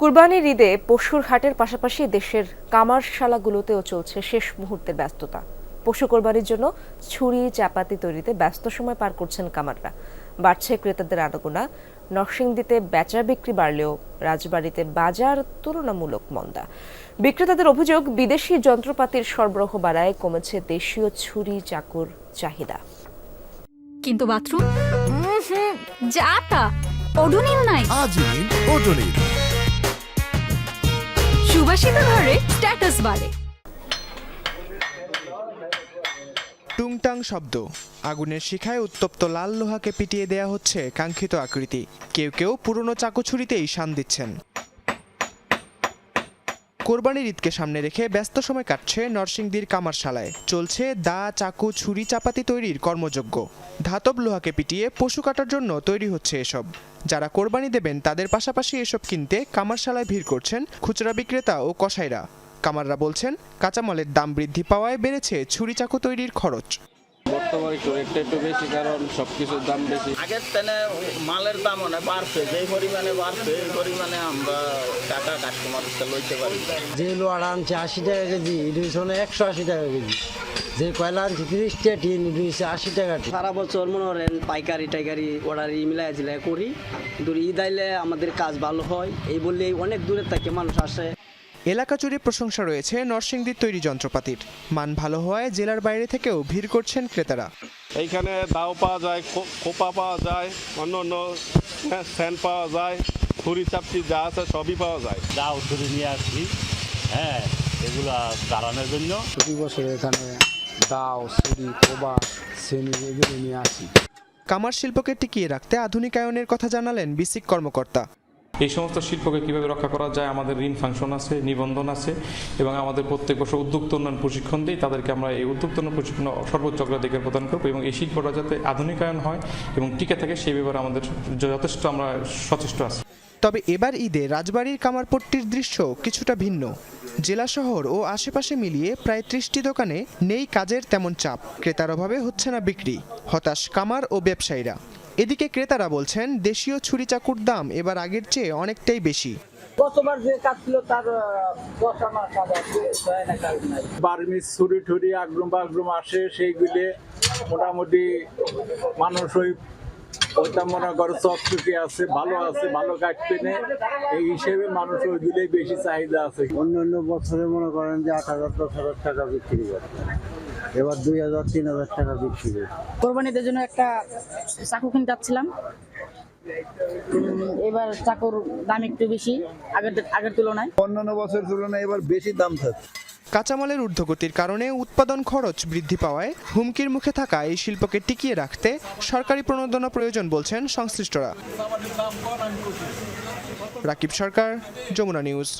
কুরবানির ঈদে পশুর হাটের পাশাপাশি দেশের কামারশালাগুলোতেও চলছে শেষ মুহূর্তের ব্যস্ততা। পশু কোরবানির জন্য ছুরি চাপাতি তৈরিতে ব্যস্ত সময় পার করছেন কামাররা। বাড়ছে ক্রেতাদের আনাগোনা। নরসিংদীতে বেচা বিক্রি বাড়লেও রাজবাড়িতে বাজার তুলনামূলক মন্দা। বিক্রেতাদের অভিযোগ বিদেশি যন্ত্রপাতির সরবরাহ বাড়ায় কমেছে দেশীয় ছুরি চাকুর চাহিদা। কিন্তু বাথরুম? যা তা। ওডোনিল নাই। আজই ওডোনিল সুবাসিত ঘরে স্ট্যাটাস বাড়ে। টুংটাং শব্দ। আগুনের শিখায় উত্তপ্ত লাল লোহাকে পিটিয়ে দেয়া হচ্ছে কাঙ্ক্ষিত আকৃতি। কেউ কেউ পুরনো চাকুছুরিতেই শান দিচ্ছেন। কোরবানির ঈদকে সামনে রেখে ব্যস্ত সময় কাটছে নরসিংদীর কামারশালায়। চলছে দা, চাকু, ছুরি, চাপাতি তৈরির কর্মযজ্ঞ। ধাতব লোহাকে পিটিয়ে পশু কাটার জন্য তৈরি হচ্ছে এসব। যারা কোরবানি দেবেন, তাদের পাশাপাশি এসব কিনতে কামারশালায় ভিড় করছেন খুচরা বিক্রেতা ও কসাইরা। কামাররা বলছেন, কাঁচামালের দাম বৃদ্ধি পাওয়ায় বেড়েছে ছুরি চাকু তৈরির খরচ। বর্তমানে একটু রেটটা একটু বেশি কারণ সব কিছুর দাম বেশি। আগের তেনে মালের দাম অনেক বাড়ছে যেই পরিমাণে বাড়ছে এই পরিমাণে আমরা টাকা কাস্টমারকে লইতে পারি। যে আনছে আশি টাকা কেজি একশো আশি টাকা কেজি। যে কয়লা আনছে তিরিশ টাকা টিন আশি টাকা সারা বছর মনে করেন পাইকারি টাইকারি অর্ডার মিলাই জিলাই করি। কিন্তু ঈদ আইলে আমাদের কাজ ভালো হয় এই বললেই অনেক দূরের থেকে মানুষ আসে। এলাকা জুড়ে প্রশংসা রয়েছে নরসিংদীর তৈরি যন্ত্রপাতির। মান ভালো হওয়ায় জেলার বাইরে থেকেও ভিড় করছেন ক্রেতারা। এইখানে দাও পাওয়া যায় কোপা পাওয়া যায় অন্য অন্য স্যান্ড পাওয়া যায় ছুরি চাপটি যা আছে সবই পাওয়া যায়। দাও ছুরি নিয়ে আসছি হ্যাঁ এগুলা দাঁড়ানোর জন্য। প্রতি বছর এখানে দাও ছুরি কোবা শ্রেণি এগুলো নিয়ে আসি। কামার শিল্পকে টিকিয়ে রাখতে আধুনিকায়নের কথা জানালেন বিসিক কর্মকর্তা। এই সমস্ত শিল্পকে কীভাবে রক্ষা করা যায়, আমাদের ঋণ ফাংশন আছে, নিবন্ধন আছে, এবং আমাদের প্রত্যেক বছর উদ্যোক্তা উন্নয়ন প্রশিক্ষণ দিই, তাদেরকে আমরা এই উদ্যোক্তা উন্নয়ন প্রশিক্ষণ সর্বোচ্চ অগ্রাধিকার প্রদান করব, এবং এই শিল্পটা যাতে আধুনিকায়ন হয় এবং টিকে থাকে, সেই ব্যাপারে আমাদের যথেষ্ট আমরা সচেষ্ট আছি। তবে এবার ঈদে রাজবাড়ির কামারপট্টির দৃশ্য কিছুটা ভিন্ন। জেলা শহর ও আশেপাশে মিলিয়ে প্রায় ত্রিশটি দোকানে নেই কাজের তেমন চাপ। ক্রেতার অভাবে হচ্ছে না বিক্রি। হতাশ কামার ও ব্যবসায়ীরা। এদিকে ক্রেতারা বলছেন দেশীয় ছুরি চাকুর দাম এবার আগের চেয়ে অনেকটাই বেশি। গতবার যে কাজ ছিল তার দশ আনা কাজ আছে বার্মিস ছুরি টুরি আগ্রুম বাগ্রুম আসে সেইগুলি মোটামুটি মানুষ ওই ওইটা মনে করো চকচকি আছে ভালো আছে ভালো কাজ পেনে এই হিসেবে মানুষ ওইগুলোই বেশি চাহিদা আছে। অন্য অন্য বছরে মনে করেন যে আট হাজার দশ হাজার টাকা বিক্রি করছে এবার দুই হাজার তিন হাজার টাকা বিক্রি করছে কোরবানিদের জন্য একটা চাকু কিনতে চাচ্ছিলাম এবার চাকুর দাম একটু বেশি আগের আগের তুলনায়। অন্যান্য বছরের তুলনায় এবার বেশি দাম থাকছে। কাঁচামালের ঊর্ধ্বগতির কারণে উৎপাদন খরচ বৃদ্ধি পাওয়ায় হুমকির মুখে থাকা এই শিল্পকে টিকিয়ে রাখতে সরকারি প্রণোদনা প্রয়োজন বলছেন সংশ্লিষ্টরা। রাকিব সরকার, যমুনা নিউজ।